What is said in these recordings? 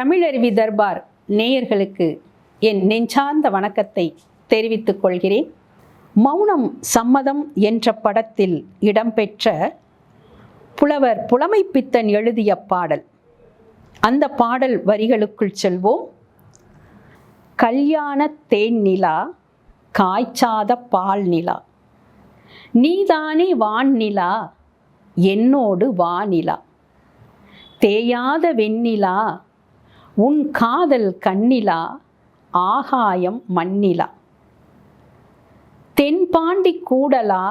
தமிழருவி தர்பார் நேயர்களுக்கு என் நெஞ்சார்ந்த வணக்கத்தை தெரிவித்துக் கொள்கிறேன். மௌனம் சம்மதம் என்ற படத்தில் இடம்பெற்ற புலவர் புலமை பித்தன் எழுதிய பாடல். அந்த பாடல் வரிகளுக்குள் செல்வோம். கல்யாண தேன் நிலா காய்ச்சாத பால் நிலா. நீதானே வான் நிலா என்னோடு வானிலா தேயாத வெண்ணிலா உன் காதல் கண்ணிலா ஆகாயம் மண்ணிலா. தென்பாண்டி கூடலா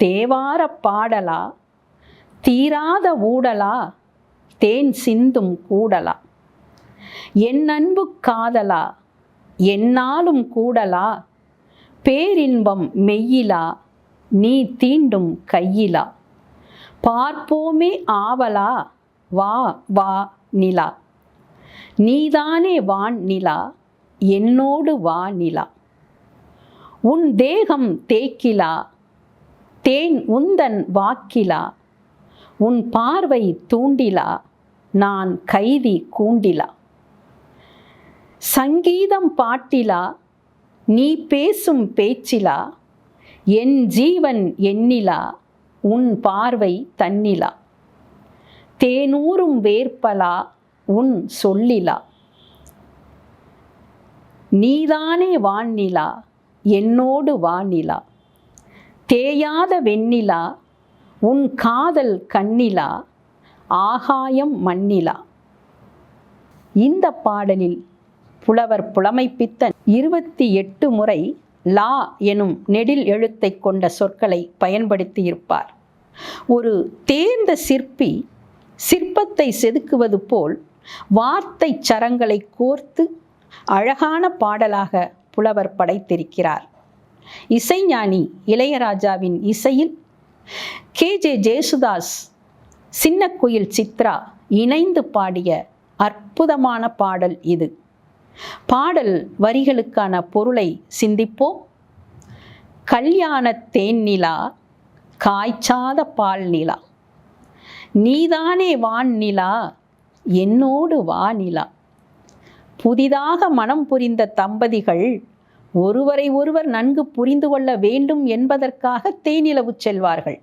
தேவார பாடலா தீராத ஊடலா தேன் சிந்தும் கூடலா. என் அன்பு காதலா என்னாலும் கூடலா பேரின்பம் மெய்யிலா நீ தீண்டும் கையிலா. பார்ப்போமே ஆவலா வா வா நிலா. நீதானே வான் நிலா என்னோடு வா நிலா. உன் தேகம் தேக்கிலா தேன் உந்தன் வாக்கிலா உன் பார்வை தூண்டிலா நான் கைதி கூண்டிலா. சங்கீதம் பாட்டிலா நீ பேசும் பேச்சிலா என் ஜீவன் எண்ணிலா உன் பார்வை தன்னிலா. தேனூரும் வேர்ப்பலா உன் சொல்லிலா. நீதானே வானிலா என்னோடு வானிலா தேயாத வெண்ணிலா உன் காதல் கண்ணிலா ஆகாயம் மண்ணிலா. இந்த பாடலில் புலவர் புலமைப்பித்தன் இருபத்தி எட்டு முறை லா எனும் நெடில் எழுத்தை கொண்ட சொற்களை பயன்படுத்தியிருப்பார் ஒரு தேர்ந்த சிற்பி சிற்பத்தை செதுக்குவது போல் வார்த்தை சரங்களை கோர்த்து அழகான பாடலாக புலவர் படைத்திருக்கிறார். இசைஞானி இளையராஜாவின் இசையில் கே. ஜே. ஜேசுதாஸ் சின்ன குயில் சித்ரா இணைந்து பாடிய அற்புதமான பாடல் இது. பாடல் வரிகளுக்கான பொருளை சிந்திப்போம். கல்யாண தேன் நிலா காய்ச்சாத பால் நிலா. நீதானே வான் நிலா என்னோடு வா நிலா. புதிதாக மனம் புரிந்த தம்பதிகள் ஒருவரை ஒருவர் நன்கு புரிந்து கொள்ள வேண்டும் என்பதற்காக தேனிலவு செல்வார்கள்.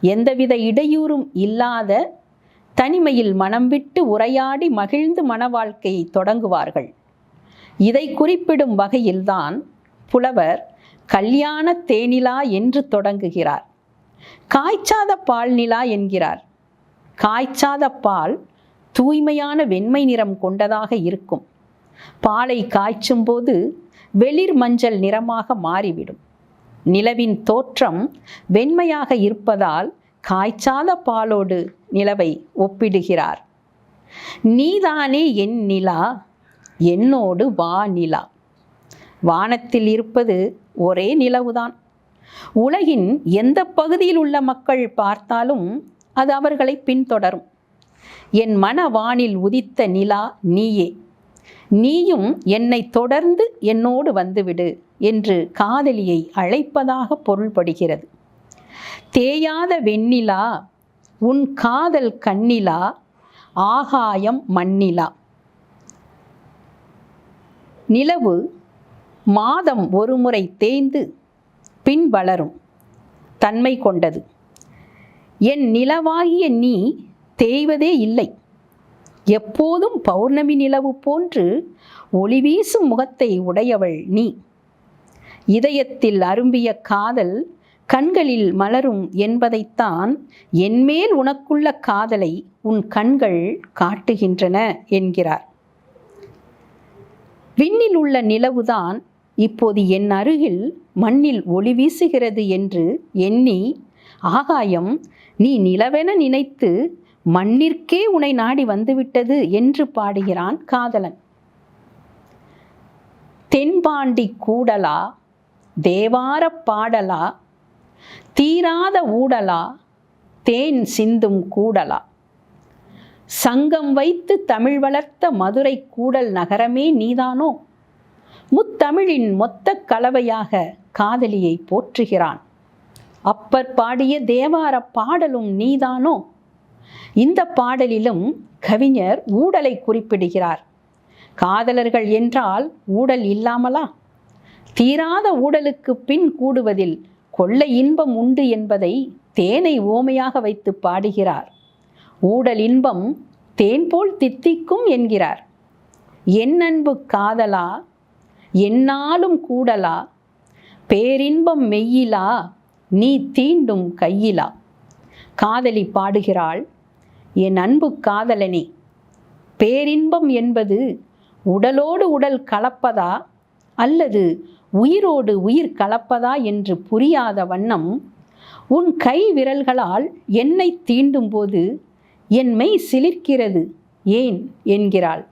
எந்தவித இடையூறும் இல்லாத தனிமையில் மனம் விட்டு உரையாடி மகிழ்ந்து மன வாழ்க்கையை தொடங்குவார்கள். இதை குறிப்பிடும் வகையில்தான் புலவர் கல்யாண தேனிலா என்று தொடங்குகிறார். காய்ச்சாத பால் நிலா என்கிறார். காய்ச்சாத பால் தூய்மையான வெண்மை நிறம் கொண்டதாக இருக்கும். பாலை காய்ச்சும் போது வெளிர் மஞ்சள் நிறமாக மாறிவிடும். நிலவின் தோற்றம் வெண்மையாக இருப்பதால் காய்ச்சாத பாலோடு நிலவை ஒப்பிடுகிறார். நீதானே என் நிலா என்னோடு வா நிலா. வானத்தில் இருப்பது ஒரே நிலவுதான். உலகின் எந்த பகுதியில் உள்ள மக்கள் பார்த்தாலும் அது அவர்களை பின்தொடரும். என் மனவானில் உதித்த நிலா நீயே. நீயும் என்னை தொடர்ந்து என்னோடு வந்துவிடு என்று காதலியை அழைப்பதாக பொருள்படுகிறது. தேயாத வெண்ணிலா உன் காதல் கண்ணிலா ஆகாயம் மண்ணிலா. நிலவு மாதம் ஒருமுறை தேய்ந்து பின் வளரும் தன்மை கொண்டது. என் நிலவாகிய நீ தேய்வதே இல்லை. எப்போதும் பௌர்ணமி நிலவு போன்று ஒளி வீசும் முகத்தை உடையவள் நீ. இதயத்தில் அரும்பிய காதல் கண்களில் மலரும் என்பதைத்தான் என்மேல் உனக்குள்ள காதலை உன் கண்கள் காட்டுகின்றன என்கிறார். விண்ணில் உள்ள நிலவுதான் இப்போது என் அருகில் மண்ணில் ஒளி வீசுகிறது என்று எண்ணி ஆகாயம் நீ நிலவென நினைத்து மண்ணிற்கே உனை நாடி வந்துவிட்டது என்று பாடுகிறான் காதலன். தென்பாண்டி கூடலா தேவார பாடலா தீராத ஊடலா தேன் சிந்தும் கூடலா. சங்கம் வைத்து தமிழ் வளர்த்த மதுரை கூடல் நகரமே நீதானோ? முத்தமிழின் மொத்த கலவையாக காதலியை போற்றுகிறான். அப்பர் பாடிய தேவார பாடலும் நீதானோ? இந்த பாடலிலும் கவிஞர் ஊடலை குறிப்பிடுகிறார். காதலர்கள் என்றால் ஊடல் இல்லாமலா? தீராத ஊடலுக்கு பின் கூடுவதில் கொள்ளை இன்பம் உண்டு என்பதை தேனை ஓமையாக வைத்து பாடுகிறார். ஊடல் இன்பம் தேன் போல் தித்திக்கும் என்கிறார். என் அன்பு காதலா? என்னாலும் கூடலா? பேரின்பம் மெய்யிலா? நீ தீண்டும் கையிலா? காதலி பாடுகிறாள் என் அன்பு காதலனே பேரின்பம் என்பது உடலோடு உடல் கலப்பதா அல்லது உயிரோடு உயிர் கலப்பதா என்று புரியாத வண்ணம் உன் கை விரல்களால் என்னை தீண்டும்போது என் மெய் சிலிர்க்கிறது ஏன்? என்கிறாள்.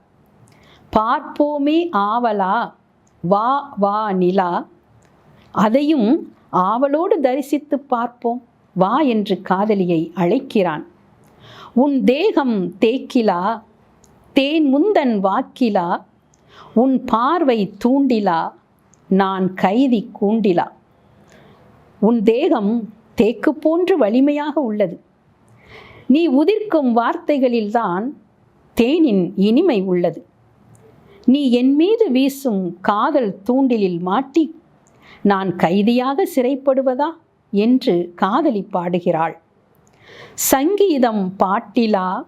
பார்ப்போமே ஆவலா வா வா நிலா. அதையும் ஆவலோடு தரிசித்து பார்ப்போம் வா என்று காதலியை அழைக்கிறான். உன் தேகம் தேக்கிலா? தேன் முந்தன் வாக்கிலா? உன் பார்வை தூண்டிலா? நான் கைதி கூண்டிலா? உன் தேகம் தேக்கு போன்று வலிமையாக உள்ளது. நீ உதிர்க்கும் வார்த்தைகளில்தான் தேனின் இனிமை உள்ளது. நீ என் மீது வீசும் காதல் தூண்டிலில் மாட்டி நான் கைதியாக சிறைப்படுவதா? என்று காதலி பாடுகிறாள் சங்கீதம் பாட்டிலா?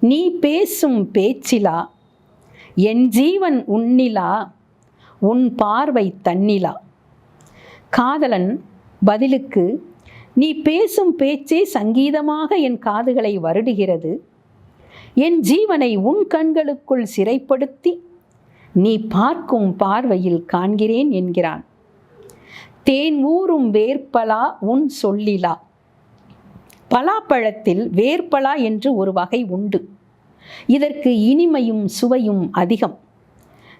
நீ பேசும் பேச்சிலா? என் ஜீவன் உன்னிலா? உன் பார்வை தன்னிலா? காதலன் பதிலுக்கு நீ பேசும் பேச்சே சங்கீதமாக என் காதுகளை வருடுகிறது. என் ஜீவனை உன் கண்களுக்குள் சிறைப்படுத்தி நீ பார்க்கும் பார்வையில் காண்கிறேன் என்கிறான். தேன் ஊறும் வேர்ப்பலா உன் சொல்லிலா? பலாப்பழத்தில் வேர்பலா என்று ஒரு வகை உண்டு. இதற்கு இனிமையும் சுவையும் அதிகம்.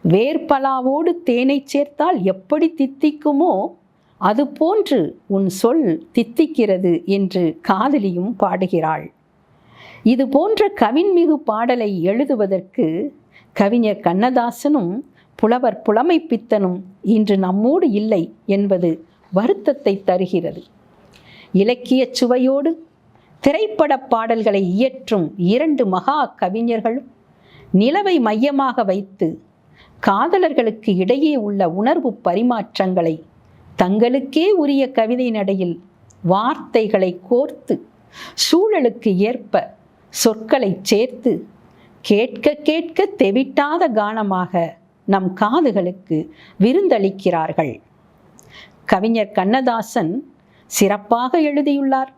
வேர்பலாவோடு தேனை சேர்த்தால் எப்படி தித்திக்குமோ அதுபோன்று உன் சொல் தித்திக்கிறது என்று காதலியும் பாடுகிறாள். இது போன்ற கவின்மிகு பாடலை எழுதுவதற்கு கவிஞர் கண்ணதாசனும் புலவர் புலமை பித்தனும் இன்று நம்மோடு இல்லை என்பது வருத்தத்தை தருகிறது. இலக்கியச் சுவையோடு திரைப்பட பாடல்களை இயற்றும் இரண்டு மகா கவிஞர்களும் நிலவை மையமாக வைத்து காதலர்களுக்கு இடையே உள்ள உணர்வு பரிமாற்றங்களை தங்களுக்கே உரிய கவிதை நடையில் வார்த்தைகளை கோர்த்து சூழலுக்கு ஏற்ப சொற்களை சேர்த்து கேட்க கேட்க தெவிட்டாத கானமாக நம் காதுகளுக்கு விருந்தளிக்கிறார்கள். கவிஞர் கண்ணதாசன் சிறப்பாக எழுதியுள்ளார்.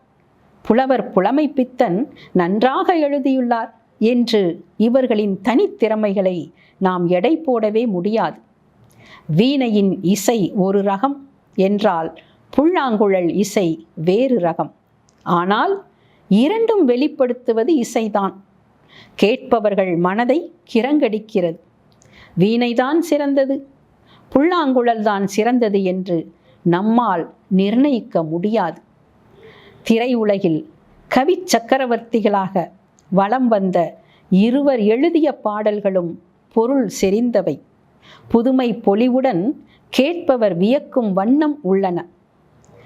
புலவர் புலமை பித்தன் நன்றாக எழுதியுள்ளார் என்று இவர்களின் தனித்திறமைகளை நாம் எடை போடவே முடியாது. வீணையின் இசை ஒரு ரகம் என்றால் புல்லாங்குழல் இசை வேறு ரகம். ஆனால் இரண்டும் வெளிப்படுத்துவது இசைதான். கேட்பவர்கள் மனதை கிறங்கடிக்கிறது. வீணைதான் சிறந்தது. புல்லாங்குழல் தான் சிறந்தது என்று நம்மால் நிர்ணயிக்க முடியாது. திரையுலகில் கவி சக்கரவர்த்திகளாக வலம் வந்த இருவர் எழுதிய பாடல்களும் பொருள் செறிந்தவை. புதுமை பொலிவுடன் கேட்பவர் வியக்கும் வண்ணம் உள்ளன.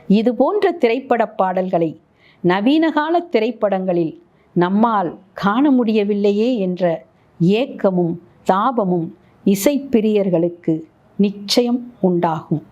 இதுபோன்ற திரைப்பட பாடல்களை நவீனகால திரைப்படங்களில் நம்மால் காண முடியவில்லையே என்ற ஏக்கமும் தாபமும் இசைப்பிரியர்களுக்கு நிச்சயம் உண்டாகும்.